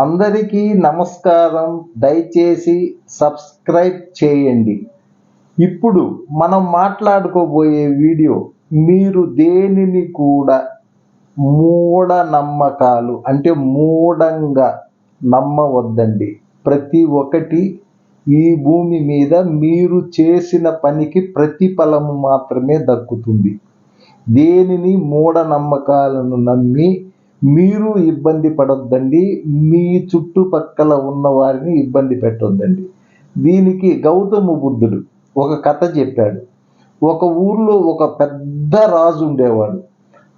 అందరికీ నమస్కారం. దయచేసి సబ్స్క్రైబ్ చేయండి. ఇప్పుడు మనం మాట్లాడుకోబోయే వీడియో మీరు దేనిని కూడా మూఢనమ్మకాలు అంటే మూఢంగా నమ్మవద్దండి. ప్రతి ఒక్కటి ఈ భూమి మీద మీరు చేసిన పనికి ప్రతిఫలము మాత్రమే దక్కుతుంది. దేనిని మూఢనమ్మకాలను నమ్మి మీరు ఇబ్బంది పడొద్దండి మీ చుట్టుపక్కల ఉన్న వారిని ఇబ్బంది పెట్టొద్దండి. దీనికి గౌతమ బుద్ధుడు ఒక కథ చెప్పాడు. ఒక ఊర్లో ఒక పెద్ద రాజు ఉండేవాడు.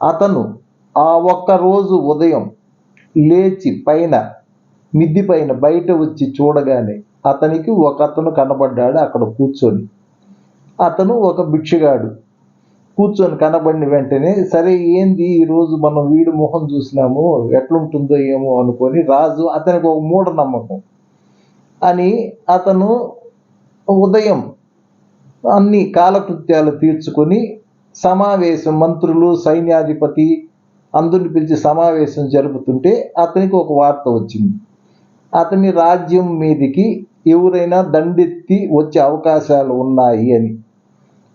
అతను ఆ ఒక్క రోజు ఉదయం లేచి పైన మిద్ది పైన బయట వచ్చి చూడగానే అతనికి ఒక అతను కనబడ్డాడు అక్కడ కూర్చొని. అతను ఒక భిక్షగాడు. కూర్చొని కనబడిన వెంటనే సరే ఏంది ఈరోజు మనం వీడి మొహం చూసినాము ఎట్లుంటుందో ఏమో అనుకొని రాజు అతనికి ఒక మూఢనమ్మకం. అని అతను ఉదయం అన్ని కాలకృత్యాలు తీర్చుకొని సమావేశం మంత్రులు సైన్యాధిపతి అందరిని పిలిచి సమావేశం జరుపుతుంటే అతనికి ఒక వార్త వచ్చింది. అతని రాజ్యం మీదికి ఎవరైనా దండెత్తి వచ్చే అవకాశాలు ఉన్నాయి అని.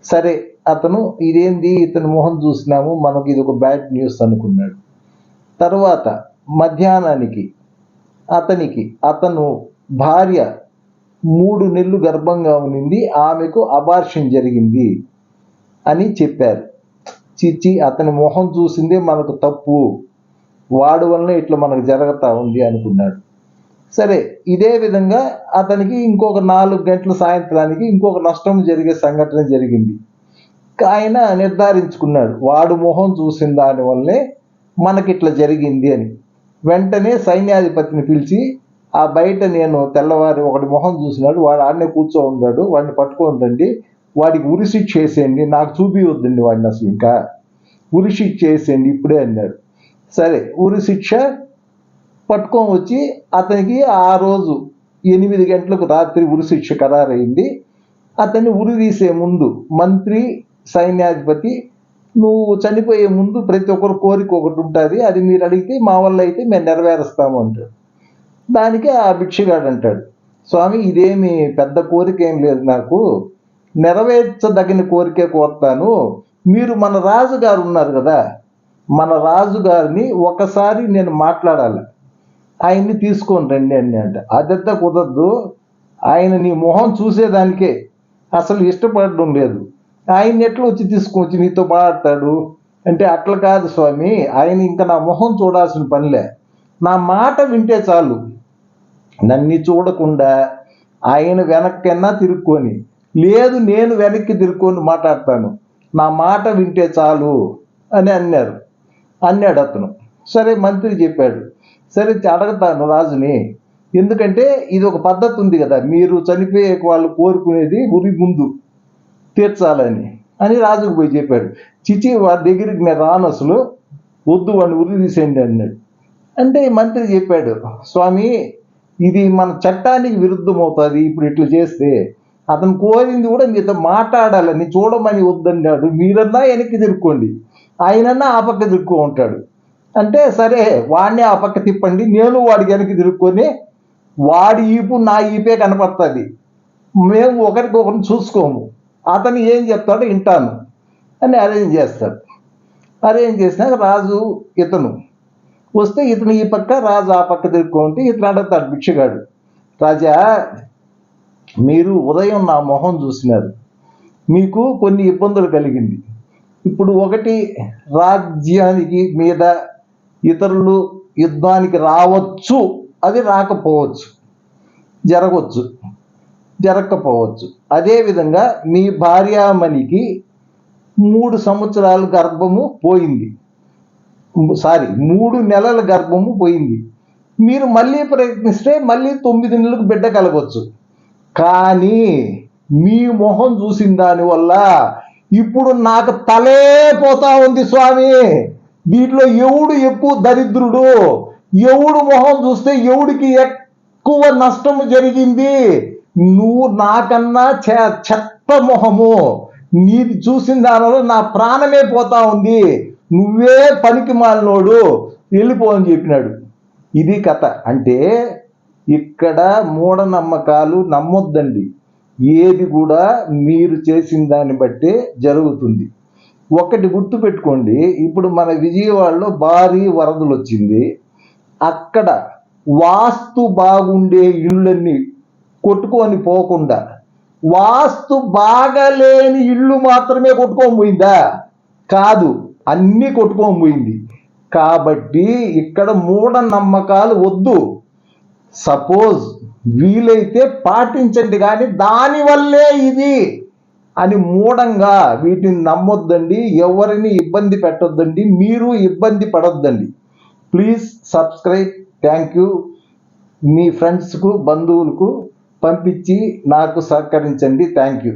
సరే అతను ఇదేంది ఇతని మొహం చూసినాము మనకు ఇది ఒక బ్యాడ్ న్యూస్ అనుకున్నాడు. తర్వాత మధ్యాహ్నానికి అతనికి అతను భార్య మూడు నెలలు గర్భంగా ఉన్నింది ఆమెకు అబార్షన్ జరిగింది అని చెప్పారు. చిచ్చి అతని మొహం చూసిందే మనకు తప్పు వాడు వలన ఇట్లా మనకు జరుగుతూ ఉంది అనుకున్నాడు. సరే ఇదే విధంగా అతనికి ఇంకొక నాలుగు గంటల సాయంత్రానికి ఇంకొక నష్టం జరిగే సంఘటన జరిగింది. ఆయన నిర్ధారించుకున్నాడు. వాడు మొహం చూసిన దానివల్లే మనకి ఇట్లా జరిగింది అని. వెంటనే సైన్యాధిపతిని పిలిచి ఆ బయట నేను తెల్లవారి ఒకటి మొహం చూసినాడు వాడు ఆడనే కూర్చో ఉన్నాడు వాడిని పట్టుకొని రండి వాడికి ఉరిశిక్ష చేసేయండి నాకు చూపివద్దండి వాడిని అసలు ఇంకా. ఉరిశిక్ష చేసేయండి ఇప్పుడే అన్నాడు. సరే ఉరిశిక్ష పట్టుకొని వచ్చి అతనికి ఆ రోజు ఎనిమిది గంటలకు రాత్రి ఉరిశిక్ష ఖరారైంది. అతన్ని ఉరి తీసే ముందు మంత్రి సైన్యాధిపతి నువ్వు చనిపోయే ముందు ప్రతి ఒక్కరు కోరిక ఒకటి ఉంటుంది. అది మీరు అడిగితే మా వల్ల అయితే మేము నెరవేరుస్తాము అంటాడు. దానికి ఆ భిక్షగాడు అంటాడు. స్వామి ఇదేమి పెద్ద కోరిక ఏం లేదు నాకు. నెరవేర్చదగిన కోరికే కోరుతాను. మీరు మన రాజుగారు ఉన్నారు కదా. మన రాజుగారిని ఒకసారి నేను మాట్లాడాలి. ఆయన్ని తీసుకొని రండి అండి అంటే అదంతా కుదరదు. ఆయన నీ మొహం చూసేదానికే. అసలు ఇష్టపడడం లేదు. ఆయన ఎట్లా వచ్చి తీసుకొచ్చి నీతో మాట్లాడతాడు అంటే అట్లా కాదు స్వామి ఆయన ఇంకా నా మొహం చూడాల్సిన పనిలే. నా మాట వింటే చాలు. నన్ను చూడకుండా ఆయన వెనక్కన్నా తిరుక్కొని? లేదు నేను వెనక్కి తిరుక్కొని మాట్లాడతాను. నా మాట వింటే చాలు అని అన్నారు. అన్నాడు అతను. సరే మంత్రి చెప్పాడు. సరే అడగతాను రాజుని. ఎందుకంటే ఇది ఒక పద్ధతి ఉంది కదా. మీరు చనిపోయే వాళ్ళు కోరుకునేది ఉరి ముందు. తీర్చాలని అని రాజుకు పోయి చెప్పాడు. చిచి వాడి దగ్గరికి నేను రాను అసలు. వద్దు వాడిని ఉరి తీసేయండి అన్నాడు. అంటే మంత్రి చెప్పాడు స్వామి ఇది మన చట్టానికి విరుద్ధం అవుతుంది ఇప్పుడు ఇట్లా చేస్తే అతను కోరింది కూడా మీతో మాట్లాడాలని చూడమని వద్దన్నాడు. మీరన్నా వెనక్కి తిరుక్కోండి. ఆయనన్నా ఆ పక్క తిరుక్కో ఉంటాడు అంటే సరే వాడిని ఆ పక్క తిప్పండి. నేను వాడికి వెనక్కి తిరుక్కొని వాడి ఈపు నా ఈపే కనపడుతుంది. మేము ఒకరికొకరిని చూసుకోము. అతను ఏం చెప్తాడో వింటాను. అని అరేంజ్ చేస్తాడు. అరేంజ్ చేసినాక రాజు ఇతను. వస్తే ఇతను ఈ పక్క రాజు ఆ పక్క తిరుక్కుంటే ఇతను అడుగుతాడు భిక్షగాడు. రాజా మీరు ఉదయం నా మొహం చూసినారు. మీకు కొన్ని ఇబ్బందులు కలిగింది. ఇప్పుడు ఒకటి రాజ్యానికి మీద ఇతరులు యుద్ధానికి రావచ్చు. అది రాకపోవచ్చు. జరగవచ్చు. జరగకపోవచ్చు అదేవిధంగా మీ భార్యామణికి మూడు సంవత్సరాల గర్భము పోయింది. సారీ మూడు నెలల గర్భము పోయింది. మీరు మళ్ళీ ప్రయత్నిస్తే మళ్ళీ తొమ్మిది నెలలకు బిడ్డ కలగవచ్చు కానీ మీ మొహం చూసిన దానివల్ల ఇప్పుడు నాకు తలే పోతా ఉంది స్వామి. దీంట్లో ఎవడు ఎక్కువ దరిద్రుడు? ఎవడు మొహం చూస్తే ఎవడికి ఎక్కువ నష్టం జరిగింది. నువ్వు నాకన్నా చె- చెత్త మొహము. నీది చూసిన దానిలో నా ప్రాణమే పోతా ఉంది. నువ్వే పనికి మాలినోడు. వెళ్ళిపో అని చెప్పినాడు. ఇది కథ. అంటే ఇక్కడ మూఢనమ్మకాలు నమ్మొద్దండి. ఏది కూడా మీరు చేసిన దాన్ని బట్టే జరుగుతుంది. ఒకటి గుర్తుపెట్టుకోండి ఇప్పుడు మన విజయవాడలో భారీ వరదలు వచ్చింది అక్కడ వాస్తు బాగుండే ఇళ్ళన్నీ కొట్టుకొని పోకుండా వాస్తు బాగలేని ఇల్లు మాత్రమే కొట్టుకొని పోయిందా? కాదు అన్నీ కొట్టుకొని పోయింది. కాబట్టి ఇక్కడ మూఢనమ్మకాలు వద్దు. సపోజ్ వీలైతే పాటించండి కానీ దానివల్లే ఇది అని మూఢంగా వీటిని నమ్మొద్దండి ఎవరిని ఇబ్బంది పెట్టొద్దండి మీరు ఇబ్బంది పడొద్దండి. ప్లీజ్ సబ్స్క్రైబ్ థ్యాంక్ యూ మీ ఫ్రెండ్స్కు బంధువులకు పంపించి నాకు సహకరించండి. Thank you